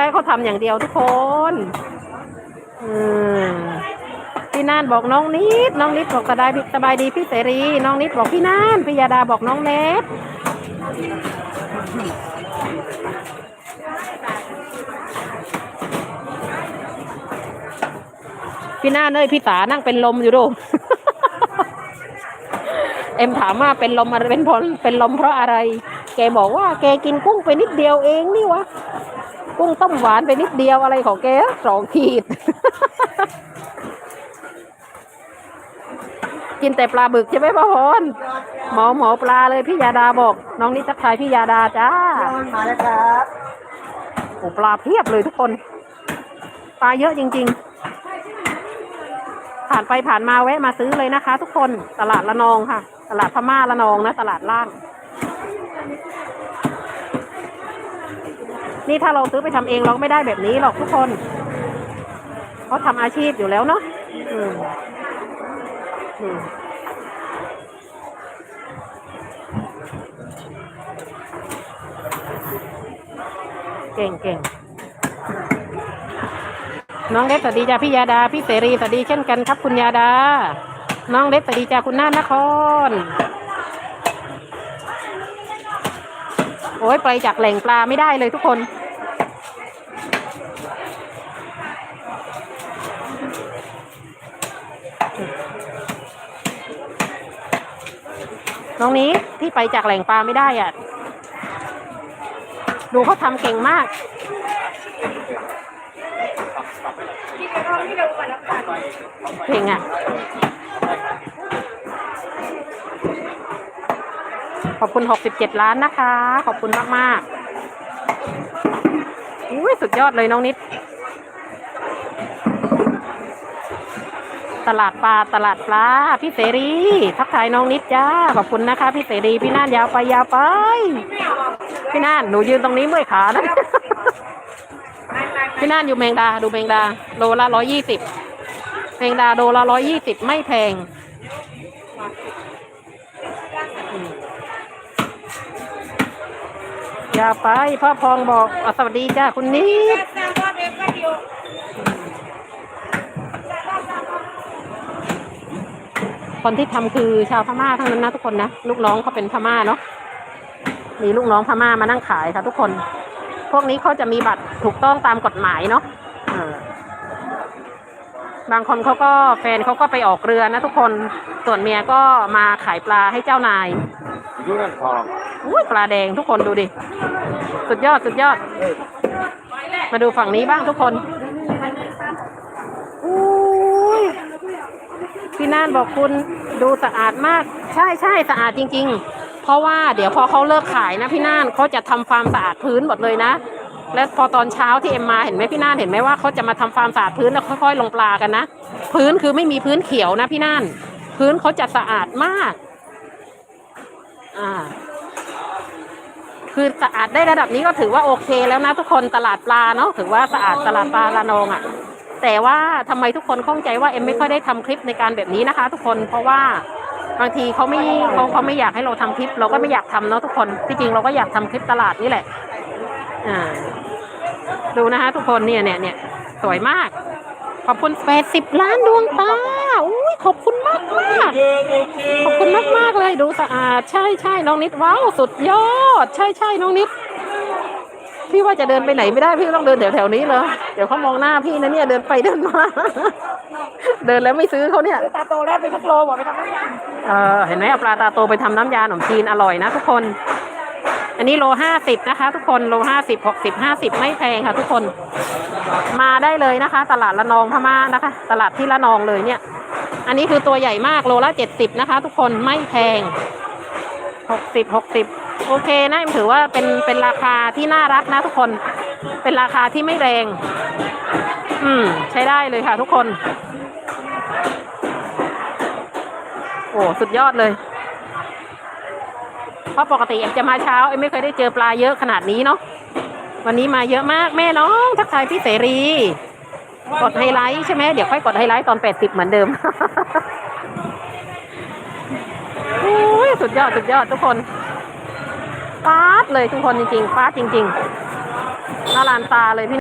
ได้เขาทำอย่างเดียวทุกคนพี่น่านบอกน้องนิด น้องนิดบอกสบายสบายดีพี่เสรี น้องนิดบอกพี่น่านพี่ยาดาบอกน้องเนทพี่น่านเอ้ยพี่ตานั่งเป็นลมอยู่ดูเอ็มถามว่าเป็นลมอะไรเป็นผลเป็นลมเพราะอะไร แกบอกว่าแกกินกุ้งไปนิดเดียวเองนี่วะ กุ้งต้มหวานไปนิดเดียวอะไรของแกสองขีด กินแต่ปลาบึกใช่ไหมพ่อพรหมอหมอปลาเลยพี่ยาดาบอก น้องนิดทักทายพี่ยาดาจ้ามาแล้วครับโอ้ปลาเพียบเลยทุกคน ปลาเยอะจริง ๆผ่านไปผ่านมาแวะมาซื้อเลยนะคะ ทุกคนตลาดละนองค่ะ ตลาดพม่าละนองนะ ตลาดล่าง นี่ถ้าเราซื้อไปทำเองเราก็ไม่ได้แบบนี้หรอกทุกคนเขาทำอาชีพอยู่แล้วเนาะอืมอืมเก่งเก่งน้องเล็กสวัสดีจ้าพี่ยาดา พี่เสรีสวัสดีเช่นกันครับคุณยาดา น้องเล็กสวัสดีจ้าคุณน่านนคร โอ้ยไปจากแหล่งปลาไม่ได้เลยทุกคน น้องนี้ที่ไปจากแหล่งปลาไม่ได้อะ ดูเขาทำเก่งมากเก่งอะ ขอบคุณ 67 ล้านนะคะ ขอบคุณมาก ๆ อุ้ยสุดยอดเลยน้องนิด ตลาดปลาตลาดปลาพี่เสรีทักทายน้องนิดจ้าขอบคุณนะคะ พี่เสรีพี่น่านยาวไปยาวไป พี่น่านหนูยืนตรงนี้เมื่อยขานะพี่น่านอยู่แมงดาดูแมงดาโลละร้อยยี่สิบแมงดาโลละร้อยี่สิบไม่แพงอย่าไปพ่อพองบอกอสวัสดีจ้าคุณนิด คนที่ทำคือชาวพม่าทั้งนั้นนะทุกคนนะลูกน้องเขาเป็นพม่าเนาะมีลูกน้องพม่ามานั่งขายค่ะทุกคน พวกนี้เขาจะมีบัตรถูกต้องตามกฎหมายเนาะบางคนเขาก็แฟนเขาก็ไปออกเรือนะทุกคนส่วนเมียก็มาขายปลาให้เจ้านายยูนันทองอุ้ยปลาแดงทุกคนดูดิ สุดยอดสุดยอด มาดูฝั่งนี้บ้างทุกคนอุ้ย พี่น่านบอกคุณดูสะอาดมาก ใช่ใช่สะอาดจริง ๆ เพราะว่าเดี๋ยวพอเขาเลิกขายนะพี่น่านเขาจะทำความสะอาดพื้นหมดเลยนะ และพอตอนเช้าที่เอ็มมาเห็นไหมพี่น่านเห็นไหมว่าเขาจะมาทำความสะอาดพื้นแล้วค่อยๆลงปลากันนะพื้นคือไม่มีพื้นเขียวนะพี่น่าน พื้นเขาจะสะอาดมาก อ่า คือสะอาดได้ระดับนี้ก็ถือว่าโอเคแล้วนะทุกคนตลาดปลาเนาะถือว่าสะอาดตลาดปลาละนองอะ่ะ แต่ว่าทำไมทุกคนข้องใจว่าเอ็มไม่ค่อยได้ทำคลิปในการแบบนี้นะคะ ทุกคนเพราะว่าบางทีเขาไม่เขาเขาไม่อยากให้เราทำคลิป เราก็ไม่อยากทำเนาะทุกคนที่จริงเราก็อยากทำคลิปตลาดนี่แหละอ่าดูนะคะ ทุกคนเนี่ยเนี่ยเนี่ยสวยมาก ขอบคุณแปดสิบล้านดวงตาอุ้ยขอบคุณมากมากขอบคุณมากมากๆเลยดูสะอาด ใช่ใช่น้องนิดว้าวสุดยอด ใช่ใช่น้องนิด พี่ว่าจะเดินไปไหนไม่ได้พี่ต้องเดินแถวแถวๆนี้เลยเดี๋ยวเขามองหน้าพี่นะเนี่ยเดินไปเดินมา เดินแล้วไม่ซื้อเขาเนี่ยตาโตแล้วเป็นพักโลบอกไปทำอะไรเออเห็นไหมเอาปลาตาโตไปทำน้ำยาขนมจีนอร่อยนะทุกคน อันนี้โลห้าสิบนะคะ ทุกคนโลห้าสิบหกสิบห้าสิบไม่แพงค่ะ ทุกคน มาได้เลยนะคะ ตลาดละนองพม่านะคะ ตลาดที่ละนองเลยเนี่ย อันนี้คือตัวใหญ่มากโลละเจ็ดสิบนะคะ ทุกคนไม่แพงหกสิบหกสิบ โอเคนะถือว่าเป็นเป็นราคาที่น่ารักนะทุกคน เป็นราคาที่ไม่แรง อืม ใช้ได้เลยค่ะทุกคน โอ้สุดยอดเลย เพราะปกติเอ็มจะมาเช้าเอ็มไม่เคยได้เจอปลาเยอะขนาดนี้เนาะวันนี้มาเยอะมากแม่น้องทักทายพี่เสรี กดไฮไลท์ใช่ไหมเดี๋ยวค่อยกดไฮไลท์ตอนแปดสิบเหมือนเดิมโอ้ยสุดยอดสุดยอดทุกคน ฟาดเลยทุกคนจริงๆฟาดจริงๆน่ารานตาเลยพี่